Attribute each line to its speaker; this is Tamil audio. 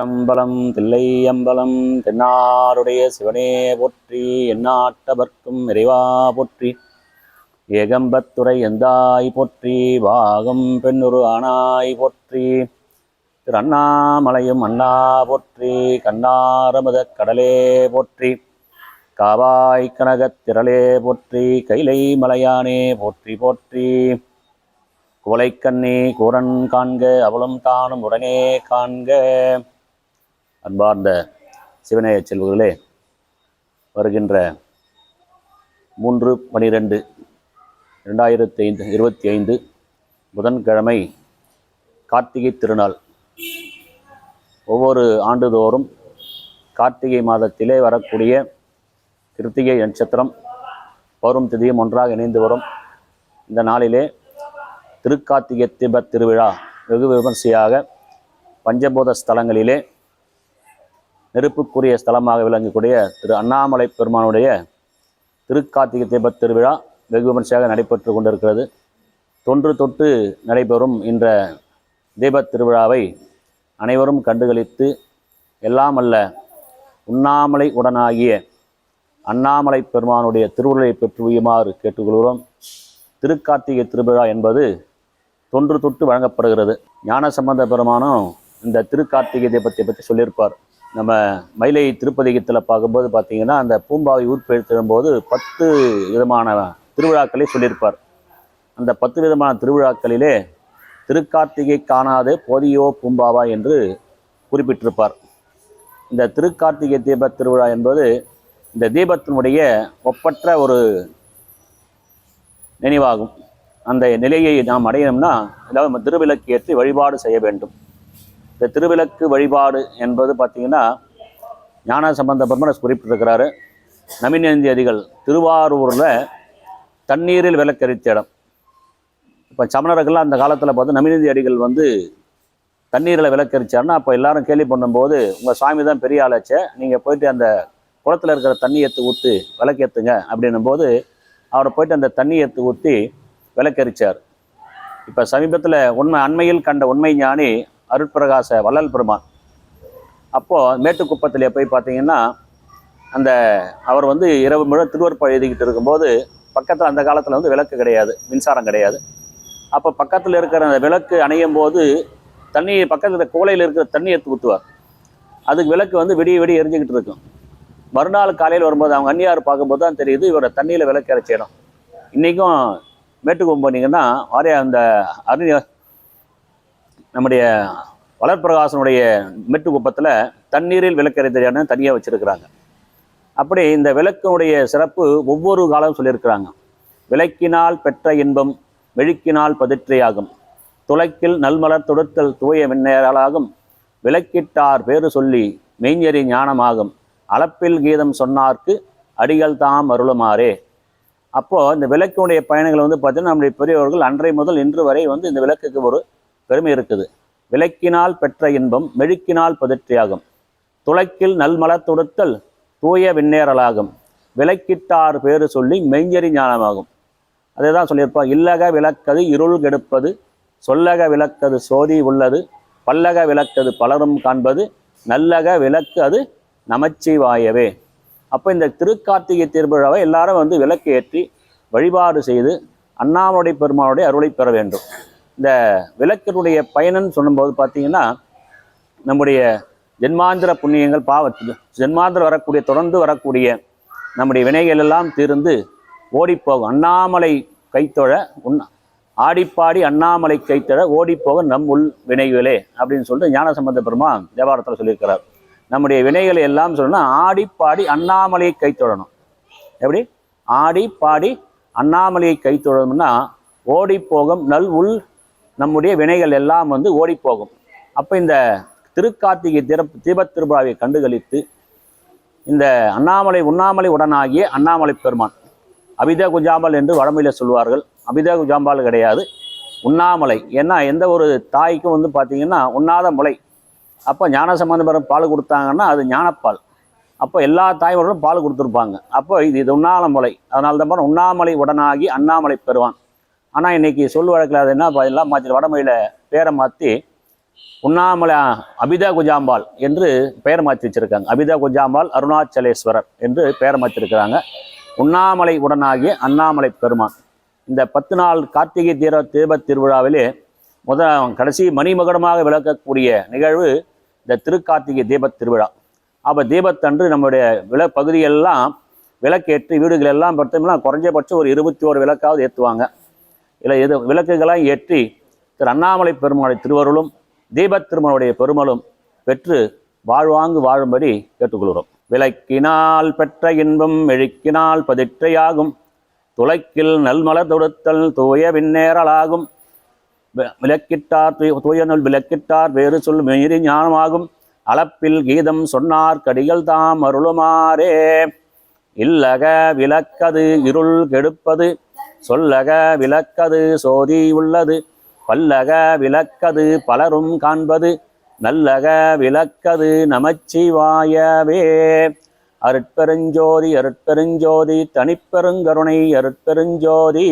Speaker 1: திருச்சிற்றம்பலம் தில்லையம்பலம் தென்னாருடைய சிவனே போற்றி எந்நாட்டவர்க்கும் இறைவா போற்றி. ஏகம்பத்துறை எந்தாய் போற்றி பாகம் பெண்ணுரு ஆனாய் போற்றி. திரு அண்ணாமலையும் அண்ணா போற்றி கண்ணாரமுத கடலே போற்றி. காவாய் கனகத் திரளே போற்றி கைலை மலையானே போற்றி போற்றி. குவளைக்கண்ணே கூரன் காண்க அவளும் தானும் உடனே காண்க. அன்பார்ந்த சிவநேய செல்வர்களே வருகின்ற மூன்று பனிரெண்டு ரெண்டாயிரத்தி ஐந்து இருபத்தி ஐந்து புதன்கிழமை கார்த்திகை திருநாள். ஒவ்வொரு ஆண்டுதோறும் கார்த்திகை மாதத்திலே வரக்கூடிய கிருத்திகை நட்சத்திரம் பௌர்ணமி திதியும் ஒன்றாக இணைந்து வரும். இந்த நாளிலே திருக்கார்த்திகை திபத் திருவிழா வெகு விமர்சையாக பஞ்சபூத ஸ்தலங்களிலே நெருப்புக்குரிய ஸ்தலமாக விளங்கக்கூடிய திரு அண்ணாமலை பெருமானுடைய திருக்கார்த்திகை தீபத் திருவிழா வெகு விமர்சையாக நடைபெற்று கொண்டிருக்கிறது. தொன்று தொட்டு நடைபெறும் இந்த தீபத் திருவிழாவை அனைவரும் கண்டுகளித்து எல்லாம் அல்ல உண்ணாமலை உடனாகிய அண்ணாமலை பெருமானுடைய திருவுருளை பெற்று உயுமாறு கேட்டுக்கொள்கிறோம். திருக்கார்த்திகை திருவிழா என்பது தொன்று தொட்டு வழங்கப்படுகிறது. ஞான சம்பந்த பெருமானும் இந்த திருக்கார்த்திகை தீபத்தை பற்றி சொல்லியிருப்பார். நம்ம மயிலை திருப்பதிகத்தில் பார்க்கும்போது பார்த்தீங்கன்னா அந்த பூம்பாவை ஊர்ப்பெழுத்திடும்போது பத்து விதமான திருவிழாக்களை சொல்லியிருப்பார். அந்த பத்து விதமான திருவிழாக்களிலே திருக்கார்த்திகை காணாதே போதியோ பூம்பாவா என்று குறிப்பிட்டிருப்பார். இந்த திருக்கார்த்திகை தீப திருவிழா என்பது இந்த தீபத்தினுடைய ஒப்பற்ற ஒரு நினைவாகும். அந்த நிலையை நாம் அடையணும்னா அதாவது நம்ம திருவிளக்கு ஏற்றி வழிபாடு செய்ய வேண்டும். இந்த திருவிளக்கு வழிபாடு என்பது பார்த்திங்கன்னா ஞான சம்பந்த பர்மனஸ் குறிப்பிட்டிருக்கிறாரு. நவீன அதிகள் திருவாரூரில் தண்ணீரில் விளக்கரித்த இடம். இப்போ சமணர்கள்லாம் அந்த காலத்தில் பார்த்து நவீனந்தி அடிகள் வந்து தண்ணீரில் விளக்கரிச்சாருன்னா அப்போ எல்லாரும் கேள்வி பண்ணும்போது உங்கள் சாமி தான் பெரிய ஆளாச்சே நீங்கள் போயிட்டு அந்த குளத்தில் இருக்கிற தண்ணி எடுத்து ஊற்றி விளக்கேற்றுங்க அப்படின்னும் போது அவரை போயிட்டு அந்த தண்ணி எடுத்து ஊற்றி விளக்கரிச்சார். இப்போ சமீபத்தில் உண்மை அண்மையில் கண்ட உண்மை ஞானி அருட்பிரகாச வள்ளல் பெருமான். அப்போது மேட்டுக்குப்பத்திலே போய் பார்த்தீங்கன்னா அந்த அவர் வந்து இரவு முழு திருவருப்பம் எழுதிக்கிட்டு இருக்கும்போது பக்கத்தில் அந்த காலத்தில் வந்து விளக்கு கிடையாது மின்சாரம் கிடையாது. அப்போ பக்கத்தில் இருக்கிற அந்த விளக்கு அணையும் போது தண்ணி பக்கத்தில் கோலையில் இருக்கிற தண்ணி எடுத்து ஊற்றுவார் அதுக்கு விளக்கு வந்து விடிய விடிய எரிஞ்சுக்கிட்டு இருக்கும். மறுநாள் காலையில் வரும்போது அவங்க அந்நியார் பார்க்கும்போது தான் தெரியுது இவரை தண்ணியில் விளக்கு இறைச்சிடும் இன்றைக்கும் மேட்டுக்கு போனீங்கன்னா வாரிய அந்த அருண் நம்முடைய வளர்பிரகாசனுடைய மேட்டுக்குப்பத்தில் தண்ணீரில் விளக்கறிஞரான தனியாக வச்சுருக்கிறாங்க. அப்படி இந்த விளக்கினுடைய சிறப்பு ஒவ்வொரு காலம் சொல்லியிருக்கிறாங்க. விளக்கினால் பெற்ற இன்பம் மெழுக்கினால் பதிற்றையாகும். துளைக்கில் நல்மலர் தொடுத்தல் தூய மின்னேறலாகும் விளக்கிட்டார் பேறு சொல்லி மெய்ஞரி ஞானமாகும். அளப்பில் கீதம் சொன்னார்க்கு அடிகள் தாம் அருளுமாறே. அப்போது இந்த விளக்கினுடைய பயணங்கள் வந்து பார்த்தீங்கன்னா நம்முடைய பெரியவர்கள் அன்றை முதல் இன்று வரை வந்து இந்த விளக்குக்கு ஒரு பெருமை இருக்குது. விளக்கினால் பெற்ற இன்பம் மெழுக்கினால் பதற்றியாகும். துளைக்கில் நல்மல தொடுத்தல் தூய விண்ணேறலாகும். விளக்கிட்டார் பேறு சொல்லி மெய்ஞரி ஞானமாகும். அதே தான் சொல்லியிருப்பான் இல்லக விளக்கது இருள் கெடுப்பது சொல்லக விளக்கது சோதி உள்ளது பல்லக விளக்கது பலரும் காண்பது நல்லக விளக்கு அது நமச்சிவாயவே. அப்போ இந்த திருக்கார்த்திகை திருவிழாவை எல்லாரும் வந்து விளக்கு ஏற்றி வழிபாடு செய்து அண்ணாமலை பெருமானுடைய அருளை பெற வேண்டும். இந்த விளக்கினுடைய பயனன்னு சொல்லும்போது பார்த்தீங்கன்னா நம்முடைய ஜென்மாந்திர புண்ணியங்கள் பாவத்து ஜென்மாந்திர வரக்கூடிய தொடர்ந்து வரக்கூடிய நம்முடைய வினைகள் எல்லாம் தீர்ந்து ஓடிப்போகும். அண்ணாமலை கைத்தொழ உன் ஆடிப்பாடி அண்ணாமலை கைத்தொழ ஓடிப்போக நம் உள் வினைகளே அப்படின்னு சொல்லிட்டு ஞான சம்பந்த தேவாரத்தில் சொல்லியிருக்கிறார். நம்முடைய வினைகளை எல்லாம் சொல்லணும்னா ஆடிப்பாடி அண்ணாமலையை கைத்தொழணும். எப்படி? ஆடி பாடி அண்ணாமலையை கைத்தொழணும்னா ஓடிப்போகும் நல் உள் நம்முடைய வினைகள் எல்லாம் வந்து ஓடிப்போகும். அப்போ இந்த திருக்கார்த்திகை திறப்பு தீபத் திருவிழாவை கண்டுகளித்து இந்த அண்ணாமலை உண்ணாமலை உடனாகிய அண்ணாமலை பெருமான் அபித குஜாம்பல் என்று வடமையில் சொல்வார்கள். அபித குஜாம்பால் கிடையாது. உண்ணாமலை ஏன்னா எந்த ஒரு தாய்க்கும் வந்து பார்த்திங்கன்னா உண்ணாத முளை அப்போ ஞான சம்பந்தபுரம் பால் கொடுத்தாங்கன்னா அது ஞானப்பால். அப்போ எல்லா தாய்மார்களும் பால் கொடுத்துருப்பாங்க. அப்போ இது இது உண்ணாமலை அதனால தான் உண்ணாமலை உடனாகி அண்ணாமலை பெறுவான் ஆனால் இன்றைக்கி சொல் வழக்கில் அது என்ன எல்லாம் மாற்றி வடமொழியில் பேரை மாற்றி உண்ணாமலை அபிதா குஜாம்பாள் என்று பெயர் மாற்றி வச்சிருக்காங்க. அபிதா குஜாம்பாள் அருணாச்சலேஸ்வரர் என்று பெயர் மாற்றிருக்கிறாங்க உண்ணாமலை உடனாகிய அண்ணாமலை பெருமான். இந்த பத்து நாள் கார்த்திகை தீர தீபத் திருவிழாவிலே முத கடைசி மணிமகுடமாக விளக்கக்கூடிய நிகழ்வு இந்த திருக்கார்த்திகை தீபத் திருவிழா. அப்போ தீபத்தன்று நம்முடைய விள பகுதியெல்லாம் விளக்கேற்றி வீடுகள் எல்லாம் பார்த்தோம்னா குறைஞ்சபட்சம் ஒரு இருபத்தி ஒரு விளக்காவது ஏற்றுவாங்க. இல்லை எது விளக்குகளாக ஏற்றி திரு அண்ணாமலை பெருமாளை திருவருளும் தீபத் திருமலுடைய பெருமலும் பெற்று வாழ்வாங்கு வாழும்படி கேட்டுக்கொள்கிறோம். விளக்கினால் பெற்ற இன்பம் மெழுக்கினால் பதிற்றையாகும். துளைக்கில் நல்மலர் தொடுத்தல் தூய விண்ணேறலாகும். விளக்கிட்டார் தூய நூல் விளக்கிட்டார் வேறு சொல் மீறி ஞானமாகும். அளப்பில் கீதம் சொன்னார் கடிகள் தாம் அருளுமாறே. இல்லக விளக்கது இருள் கெடுப்பது சொல்லக விளக்கது சோதி உள்ளது. பல்லக விளக்கது பலரும் காண்பது. நல்லக விளக்கது நமச்சிவாயவே. அருட்பெருஞ்சோதி அருட்பெருஞ்சோதி தனிப்பெருங்கருணை அருட்பெருஞ்சோதி.